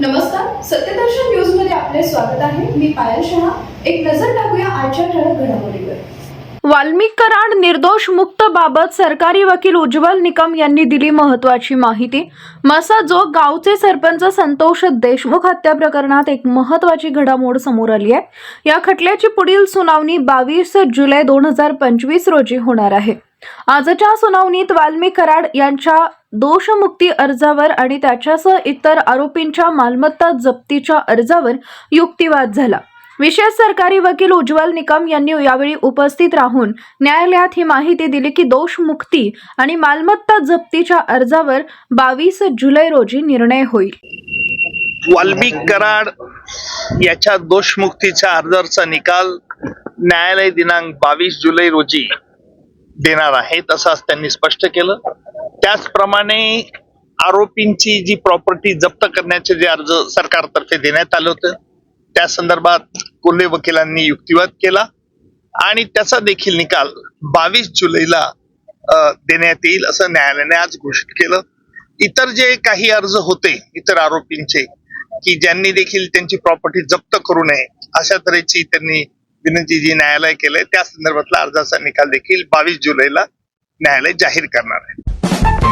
नमस्कार सत्यदर्शन न्यूजमध्ये आपले स्वागत आहे. मी पायल शहा. एक नजर टाकूया आजच्या ठळक घडामोडीवर. वाल्मिक कराड निर्दोष मुक्त बाबत सरकारी वकील उज्ज्वल निकम यांनी दिली महत्वाची माहिती. मसाजोग गावचे सरपंच संतोष देशमुख हत्या प्रकरणात एक महत्वाची घडामोड समोर आली आहे. या खटल्याची पुढील सुनावणी बावीस जुलै दोन हजार पंचवीस रोजी होणार आहे. आजच्या सुनावणीत वाल्मिक कराड यांच्या दोषमुक्ती अर्जावर आणि त्याच्यासह इतर आरोपींच्या मालमत्ता जप्तीच्या अर्जावर युक्तिवाद झाला. विशेष सरकारी वकील उज्ज्वल निकम यांनी यावेळी उपस्थित राहून न्यायालयात ही माहिती दिली की दोषमुक्ती आणि मालमत्ता जप्तीच्या अर्जावर बावीस जुलै रोजी निर्णय होईल. वाल्मिक कराड याच्या दोषमुक्तीच्या अर्जाचा निकाल न्यायालय दिनांक बावीस जुलै रोजी देणार आहे तसंच त्यांनी स्पष्ट केलं. त्याचप्रमाणे आरोपींची जी प्रॉपर्टी जप्त करण्याचे जे अर्ज सरकारतर्फे देण्यात आलं होतं त्या संदर्भात कोल्हे वकिलांनी युक्तिवाद केला आणि त्याचा देखील निकाल बावीस जुलैला देण्यात येईल असं न्यायालयाने आज घोषित केलं. इतर जे काही अर्ज होते इतर आरोपींचे की ज्यांनी देखील त्यांची प्रॉपर्टी जप्त करू नये अशा तऱ्हेची त्यांनी विनंती जी न्यायालय केलंय. त्या संदर्भातला अर्जाचा निकाल देखील बावीस जुलैला न्यायालय जाहीर करणार आहे. Thank you.